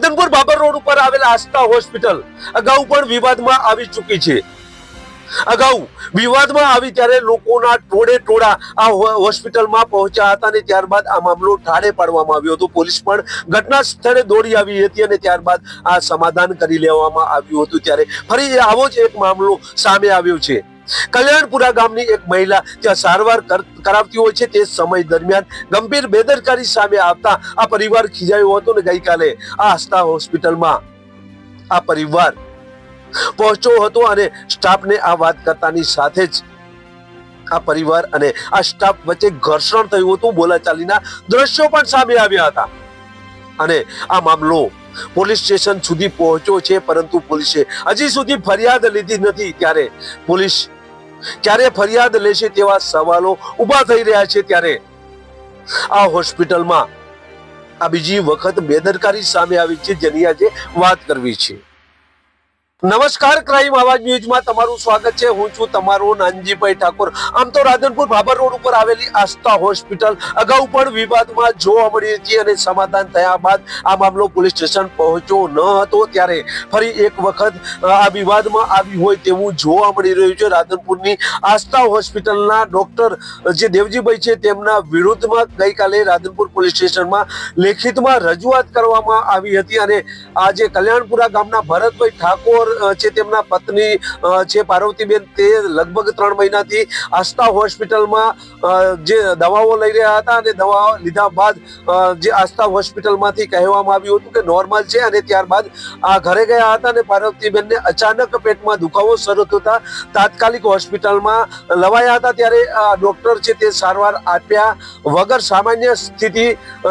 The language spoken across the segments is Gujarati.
રાધનપુર બાબર રોડ ઉપર આવેલ આસ્થા હોસ્પિટલ અગાઉ પણ વિવાદમાં આવી ચૂકી છે. અગાઉ વિવાદમાં આવી ત્યારે લોકોના ટોળે ટોળા આ હોસ્પિટલમાં પહોંચ્યા હતા અને ત્યારબાદ આ મામલો ઠાળે પાડવામાં આવ્યો હતો. પોલીસ પણ ઘટના સ્થળે દોડી આવી હતી અને ત્યારબાદ આ સમાધાન કરી લેવામાં આવ્યું હતું. ત્યારે ફરી આવો જ એક મામલો સામે આવ્યો છે. કલ્યાણપુરા ગામની એક મહિલા ત્યાં સારવાર કર- કરાવતી હોય છે. તે સમય દરમિયાન ગંભીર બેદરકારી સામે આવતા આ પરિવાર ખીજાયો હતો ને ગઈકાલે આ આસ્થા હોસ્પિટલમાં આ પરિવાર પહોંચ્યો હતો અને સ્ટાફને આ વાત કરતાની સાથે જ આ પરિવાર અને આ સ્ટાફ વચ્ચે ઘર્ષણ થયું હતું. બોલાચાલીના દ્રશ્યો પણ સામે આવ્યા હતા. અને આ મામલો પોલીસ સ્ટેશન સુધી પહોંચ્યો છે, પરંતુ પોલીસે હજી સુધી ફરિયાદ લીધી નથી. ત્યારે પોલીસ ક્યારે ફરિયાદ લેશે તેવા સવાલો ઊભા થઈ રહ્યા છે ત્યારે આ હોસ્પિટલમાં આ બીજી વખત બેદરકારી સામે આવી છે જેની આજે વાત કરવી છે. નમસ્કાર, ક્રાઇમ આવાજ ન્યૂઝમાં તમારું સ્વાગત છે. હું છું તમારો નાનજીભાઈ ઠાકોર. આમ તો રાધનપુર ભાભર રોડ ઉપર આવેલી આસ્થા હોસ્પિટલ. અગાઉ પણ વિવાદમાં જોવા મળી હતી અને સમાધાન થયા બાદ આ મામલો પોલીસ સ્ટેશન પહોંચ્યો ન હતો. ત્યારે ફરી એક વખત આ વિવાદમાં આવી હોય તેવું જોવા મળી રહ્યું છે. રાધનપુરની આસ્થા હોસ્પિટલના ડોક્ટર, જે દેવજીભાઈ છે, તેમના વિરુદ્ધમાં ગઈકાલે રાધનપુર પોલીસ સ્ટેશનમાં લેખિતમાં રજૂઆત કરવામાં આવી હતી. અને આજે કલ્યાણપુરા ગામના ભરતભાઈ ઠાકોર અ, છે તેમના પત્ની છે પાર્વતીબેન તે લગભગ ત્રણ મહિનાથી આસ્થા હોસ્પિટલમાં જે દવાઓ લઈ રહ્યા હતા અને દવાઓ લીધા બાદ જે આસ્થા હોસ્પિટલમાંથી કહેવામાં આવ્યું હતું કે નોર્મલ છે અને ત્યારબાદ આ ઘરે ગયા હતા અને પાર્વતીબેનને અચાનક પેટમાં દુખાવો શરૂ થતા તાત્કાલિક હોસ્પિટલમાં લવાયા હતા. ત્યારે ડોક્ટર છે તે સારવાર આપ્યા વગર સામાન્ય સ્થિતિ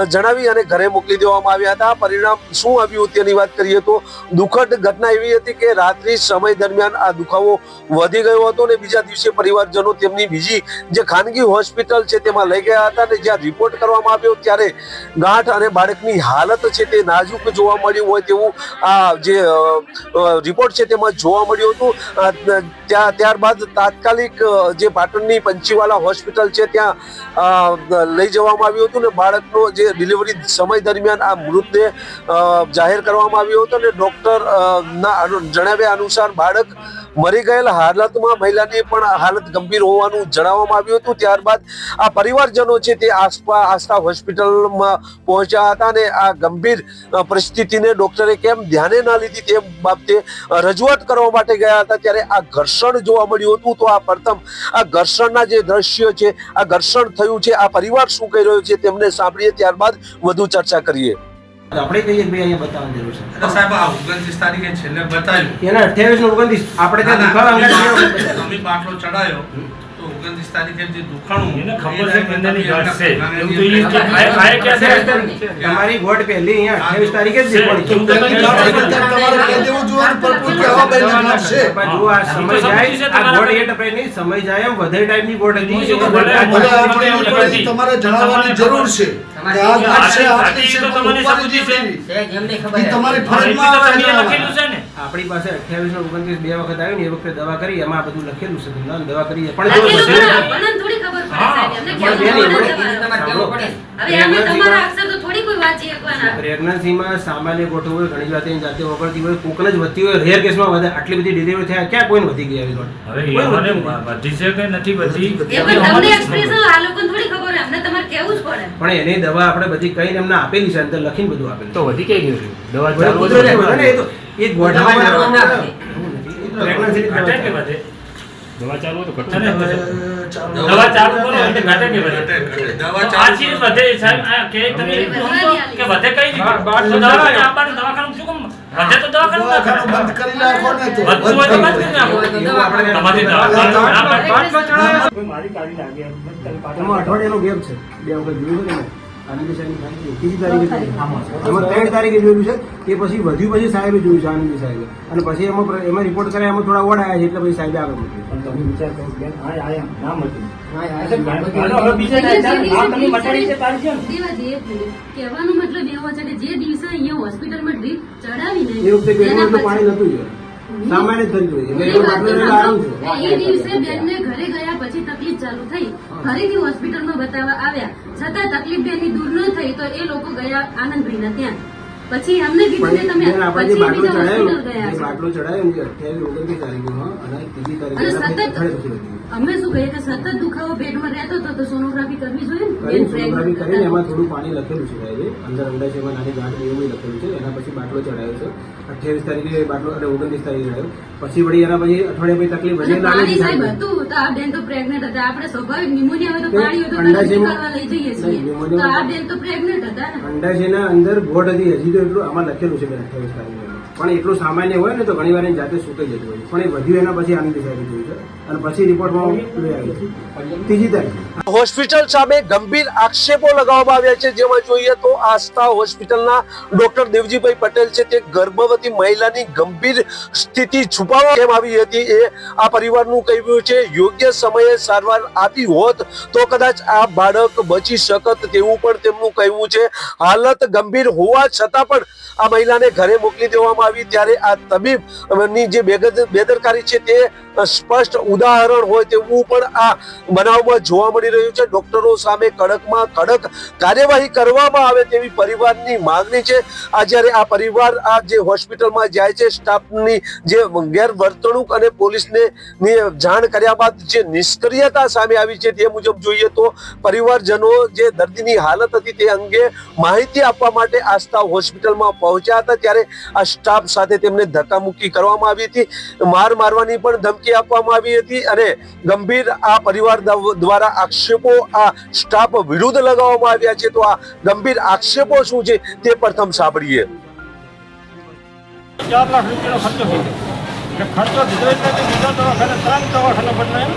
જણાવી અને ઘરે મોકલી દેવામાં આવ્યા હતા. પરિણામ શું આવ્યું તેની વાત કરીએ તો દુઃખદ ઘટના એવી હતી કે રાત્રિ સમય દરમિયાન આ દુખાવો વધી ગયો હતો અને બીજા દિવસે પરિવારજનો તેમની બીજી જે ખાનગી હોસ્પિટલ છે તેમાં લઈ ગયા હતા અને જ્યાં રિપોર્ટ કરવામાં આવ્યો ત્યારે ગાંઠ અને બાળકની હાલત છે તે નાજુક જોવા મળ્યું હોય તેવું આ જે રિપોર્ટ છે તેમાં જોવા મળ્યું હતું. ત્યાં, ત્યારબાદ તાત્કાલિક જે પાટણની પંચીવાલા હોસ્પિટલ છે ત્યાં લઈ જવામાં આવ્યું હતું ને બાળકનો જે ડિલિવરી સમય દરમિયાન આ મૃતદેહ જાહેર કરવામાં આવ્યો હતો અને ડૉક્ટર ના જણાવ્યા અનુસાર બાળક મરી ગયેલ હાલતમાં મહિલાની પણ હાલત ગંભીર હોવાનું જણાવવામાં આવ્યું હતું. ત્યારબાદ આ પરિવારજનો છે તે આસપા, આસ્થા હોસ્પિટલમાં પહોંચ્યા હતા અને આ ગંભીર પરિસ્થિતિને ડોક્ટરે કેમ ધ્યાને ના લીધી તે બાબતે રજૂઆત કરવા માટે ગયા હતા. ત્યારે આ ઘર્ષણ જોવા મળ્યું હતું. તો આ પ્રથમ, આ ઘર્ષણના જે દ્રશ્યો છે, આ ઘર્ષણ થયું છે, આ પરિવાર શું કહી રહ્યો છે તેમને સાંભળીએ. ત્યારબાદ વધુ ચર્ચા કરીએ. આપણે કહીએ ભાઈ અહીંયા બતાવવાની જરૂર છે. એટલે સાહેબ આ ઓગણત્રીસ તારીખે છેલ્લે બતાવ્યું. એના અઠ્યાવીસ ને ઓગણત્રીસ. આપણે ત્યાં દુખાવા અમે અમે બાટલો ચડાયો તો ઓગણત્રીસ તારીખે જે દુખાણું એને ખબર છે કે અંદરની ગાંઠ છે. એવું એવું તો એ કે ખાય- ખાય ક્યાં છે? તમારી ગોટ પહેલી અહીંયા અઠ્યાવીસ તારીખે જ છે. દેખવાની ચૌદ તારીખે તમારે કહી દેવું જોઈએ આપણે. તમારે જણાવવાની જરૂર છે પાસે અઠ્યાવીસ ને ઓગણત્રીસ બે વખત આવ્યું ને એ વખતે દવા કરી એમાં આ બધું લખેલું છે દવા કરી. પણ પ્રેગ્નન્સીમાં સામાન્ય ગોઠવ હોય ઘણી જાતે જાતે વગરતી હોય કોકને જ વધતી હોય રેર કેસમાં વધે આટલી બધી ડિલિવરી થયા ક્યાં કોઈને વધી ગઈ આવી હવે કોઈ વધી છે કે નથી વધી? પણ તમને એક્સપ્રેસ આ થોડી ખબર હોય એમને તમારે કહેવું જ પડે. પણ એની દવા આપણે બધી કઈ એમને આપેલી છે અંદર લખીને બધું આપેલું તો વધી કઈ ગયું દવા ચાલુ એ તો એ ગોઠવણ દવા ચાલુ તો ઘટે ઘટે ને. ને? ચાલો. દવા ચાલુ કરો એટલે ઘટે કે વધે. દવા તો આ ચીજ વધે સાહેબ આ કે તમે કે વધે કઈ રીતે બાર તો દવા- આપવાનું દવાખાનું શું કામ વધે તો દવાખાનું. બંધ કરી નાખો ને તો બંધ કરી નાખો. તમારી દવાખાનું ના પાડે. એમાં અઠવાડિયાનો gap છે બે વખત જોયું છે ને આનંદી તારીખે. એમાં ત્રણ તારીખે જોયેલું છે એ પછી વધ્યું પછી સાહેબે જોયું છે આનંદી સાહેબે. અને પછી એમાં એમાં રિપોર્ટ કર્યા એમાં થોડા ઓડ આવ્યા છે એટલે પછી સાહેબે આગળ મૂક્યું દેવાજી, એક મિનિટ. કહેવાનો મતલબ એવો છે કે જે દિવસે અહીંયા હોસ્પિટલમાં ડ્રીપ ચડાવીને એ વખતે તો પાણી નતું સામાન્ય થયું એટલે એનો બાટલો એટલે આરામ છે. એ દિવસે બેનને ઘરે ગયા પછી તકલીફ ચાલુ થઈ ફરીથી હોસ્પિટલમાં બતાવવા આવ્યા. છતાં તકલીફ બેની દૂર ન થઈ તો એ લોકો ગયા આનંદભાઈના ત્યાં. પછી અમને કીધું કે તમે પછી બીજા હોસ્પિટલ ગયા. બાટલો ચડાયો. ને અને સતત. અમે શું કહીએ કે સતત દુખાવો પેટમાં રહેતો હતો તો સોનોગ્રાફી કરવી જોઈએ ને? એમાં થોડું પાણી લખેલું છે સાહેબે. અંદર અંડાશયમાં નાની ગાંઠ એવું લખેલું છે. એના પછી બાટલો ચડાયો છે. અઠ્યાવીસ તારીખે બાટલો અને ઓગણત્રીસ તારીખે ચડાયો પછી વળી એના પછી અઠવાડિયા પછી તકલીફ વધે પાણી સાહેબ હતું. તો આ બેન તો પ્રેગ્નેન્ટ હતા. આપણે સ્વાભાવિક ન્યુમોનિયા હોય તો પાણી હોય તો લઈ જઈએ છીએ. તો આ બેન તો પ્રેગ્નેન્ટ હતા ને. અંડાશયના અંદર બોટ હતી હજી તો એટલું આમાં લખેલું છે બેન અઠ્યાવીસ તારીખે. પણ એટલું સામાન્ય હોય ને તો ઘણી વાર એની જાતે સુકાઈ જતું હોય છે. પણ એ વધ્યું એના પછી આનંદ સાહેબ જોયું છે. અને પછી છે હોસ્પિટલ સામે ગંભીર આક્ષેપો લગાવવામાં આવ્યા છે. જેમાં જોઈએ તો આસ્થા હોસ્પિટલના ડોક્ટર દેવજીભાઈ પટેલ છે તે ગર્ભવતી મહિલાની ગંભીર સ્થિતિ છુપાવવા કેમ આવી હતી એ આ પરિવારનું કહેવું છે. યોગ્ય સમયે સારવાર આપી હોત તો કદાચ આ બાળક બચી શકત તેવું પણ તેમનું કહેવું છે. હાલત ગંભીર હોવા છતાં પણ આ મહિલાને ઘરે મોકલી દેવામાં આવી. ત્યારે આ તબીબની જે બેદરકારી છે તે સ્પષ્ટ ઉદાહરણ હોય તેવું પણ આ બનાવમાં જોવા મળી રહ્યું છે. ડોક્ટરો સામે કડકમાં કડક કાર્યવાહી કરવામાં આવે તેવી પરિવારની માંગણી છે. આ જ્યારે આ પરિવાર આ જે હોસ્પિટલમાં જાય છે, સ્ટાફની જે ગેરવર્તણૂક અને પોલીસને જાણ કર્યા બાદ જે નિષ્ક્રિયતા સામે આવી છે તે મુજબ જોઈએ તો પરિવારજનો જે દર્દીની હાલત હતી તે અંગે માહિતી આપવા માટે આસ્થા હોસ્પિટલમાં પહોંચ્યા હતા. ત્યારે આ સ્ટાફ સાથે તેમને ધક્કામુક્કી કરવામાં આવી હતી. માર મારવાની પણ ધમકી આપવામાં આવી હતી અને ગંભીર આ પરિવાર દ્વારા આક્ષેપો આ સ્ટાફ વિરુદ્ધ લગાવવામાં આવ્યા છે, તો આ ગંભીર આક્ષેપો શું છે તે પ્રથમ સાંભળીએ. ચાર લાખ રૂપિયાનો ખર્ચો થઈ ગયો ખર્ચો એટલે તો બીજા દવાખાને ત્રણ દવાખાને બદલાય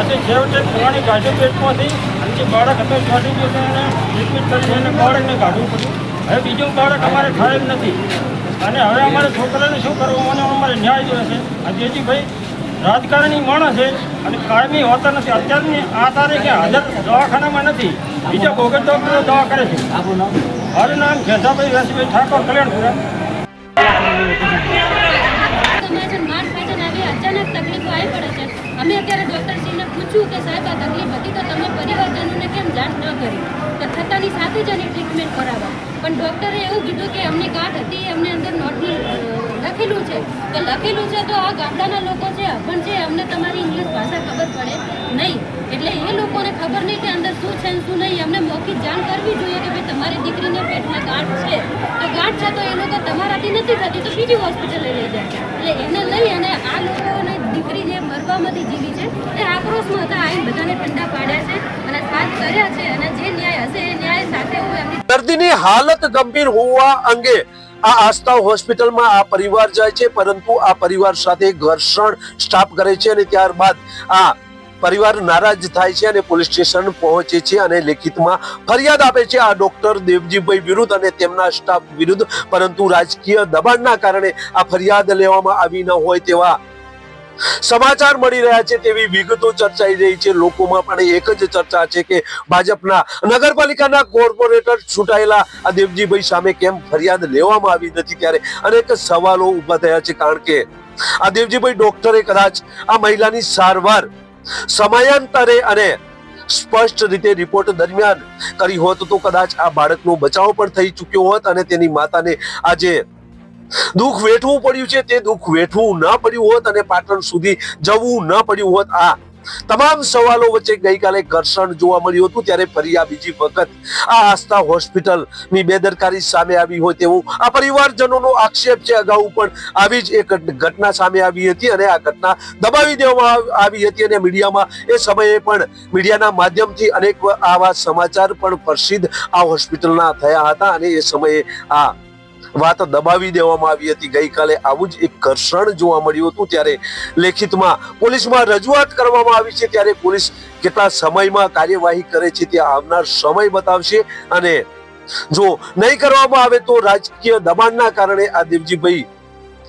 અને છેવટે પુરાણી ગાડી પેટમાંથી અને જે બાળક હતો ગાડી ગયો એને ટ્રીટમેન્ટ કરીને એને બાળકને કાઢવું પડ્યું. હવે બીજું બાળક અમારે થાય નથી. અને હવે અમારે છોકરાને શું કરવું? મને અમારે ન્યાય જોઈએ છે. અને જેજીભાઈ રાજકારણી માણસ છે અને કાયમી હોતા નથી. અત્યારની આ તારીખે હાજર દવાખાનામાં નથી. બીજા બોગસ ડોક્ટરો દવા કરે છે. મારું નામ ઘેસાભાઈ વેસભાઈ ઠાકોર, કલ્યાણપુરા. અચાનક તકલીફો આવી પડે છે. અમે અત્યારે ડૉક્ટરશ્રીને પૂછ્યું કે સાહેબ તકલીફ હતી તો તમે પરિવારજનોને કેમ જાણ ન કરી? તો થતાની સાથે જ એની ટ્રીટમેન્ટ કરાવો પણ ડૉક્ટરે એવું કીધું કે અમને ગાંઠ હતી, અમને અંદર નોટની લખેલું છે. તો લખેલું છે તો આ ગામડાના લોકો છે, પણ છે અમને તમારી ઇંગ્લિશ ભાષા ખબર પડે નહીં. એટલે એ લોકોને ખબર નહીં કે અંદર શું છે શું નહીં. અમને મૌખિક જાણ કરવી જોઈએ કે ભાઈ તમારી દીકરીને પેટમાં ગાંઠ છે. તો ગાંઠ છે તો એ લોકો તમારાથી નથી થતી, તો બીજી હોસ્પિટલે લઈ જાય. એટલે એને લઈ અને આ લોકોને દીકરી જે મરવામાંથી જીવી છે, એ આક્રોશમાં હતા, આવીને બધાને ઠંડા પાડ્યા છે અને સાથ કર્યા છે. અને જે ન્યાય હશે એ ન્યાય સાથે હું એમની દર્દીની હાલત ગંભીર હોવા અંગે આ આસ્થા હોસ્પિટલમાં આ પરિવાર જાય છે, પરંતુ આ પરિવાર સાથે ઘર્ષણ સ્ટાફ કરે છે અને ત્યારબાદ આ પરિવાર નારાજ થાય છે અને પોલીસ સ્ટેશન પહોંચે છે અને લેખિતમાં ફરિયાદ આપે છે, આ ડોક્ટર દેવજીભાઈ વિરુદ્ધ અને તેમના સ્ટાફ વિરુદ્ધ, પરંતુ રાજકીય દબાણના કારણે આ ફરિયાદ લેવામાં આવી ન હોય તેવા સમાચાર મળી રહ્યા છે તેવી વિગતો ચર્ચાઈ રહી છે. લોકોમાં પણ એક જ ચર્ચા છે કે ભાજપના નગરપાલિકાના કોર્પોરેટર છૂટાયેલા આ દેવજીભાઈ સામે કેમ ફરિયાદ લેવામાં આવી નથી ત્યારે અનેક સવાલો ઊભા થયા છે કારણ કે આ દેવજીભાઈ ડોક્ટરે કદાચ આ મહિલાની સારવાર સમયાંતરે અને સ્પષ્ટ રીતે રિપોર્ટ દરમિયાન કરી હોત તો કદાચ આ બાળકનો બચાવ પણ થઈ ચૂક્યો હોત અને તેની માતાને આજે દુઃખ વેઠવું પડ્યું છે, તે દુઃખ વેઠવું ન પડ્યું હોત અને પાટણ સુધી જવું ન પડ્યું હોત. આ તમામ સવાલો વચ્ચે ગઈકાલે ઘર્ષણ જોવા મળ્યું હતું, ત્યારે ફરી આ બીજી વખત આ આસ્થા હોસ્પિટલની બેદરકારી સામે આવી હોય તેવું આ પરિવારજનોનો આક્ષેપ છે. અગાઉ પણ આવી જ એક ઘટના સામે આવી હતી અને આ ઘટના દબાવી દેવામાં આવી હતી અને મીડિયામાં એ સમયે પણ મીડિયાના માધ્યમથી અનેક આવા સમાચાર પણ પ્રસિદ્ધ આ હોસ્પિટલના થયા હતા અને એ સમયે આ વાત દબાવી દેવામાં આવી હતી. ગઈકાલે આવું જ એક ઘર્ષણ જોવા મળ્યું હતું. ત્યારે લેખિતમાં પોલીસમાં રજૂઆત કરવામાં આવી છે. ત્યારે પોલીસ કેટલા સમયમાં કાર્યવાહી કરે છે તે આવનાર સમય બતાવશે. અને જો નહીં કરવામાં આવે તો રાજકીય દબાણના કારણે આ દેવજીભાઈ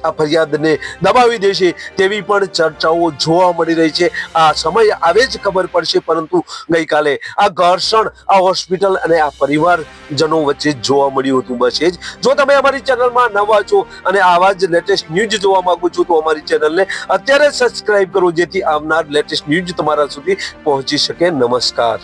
આ ફરિયાદને દબાવી દેશે તેવી પણ ચર્ચાઓ જોવા મળી રહી છે. આ સમય આવે જ ખબર પડશે, પરંતુ ગઈકાલે આ ઘર્ષણ, આ હોસ્પિટલ અને આ પરિવારજનો વચ્ચે જોવા મળ્યું હતું. બસ એ જ જો તમે અમારી ચેનલમાં નવા છો અને આવા જ લેટેસ્ટ ન્યૂઝ જોવા માંગો છો, તો અમારી ચેનલને અત્યારે સબસ્ક્રાઇબ કરો, જેથી આવનાર લેટેસ્ટ ન્યૂઝ તમારા સુધી પહોંચી શકે. નમસ્કાર.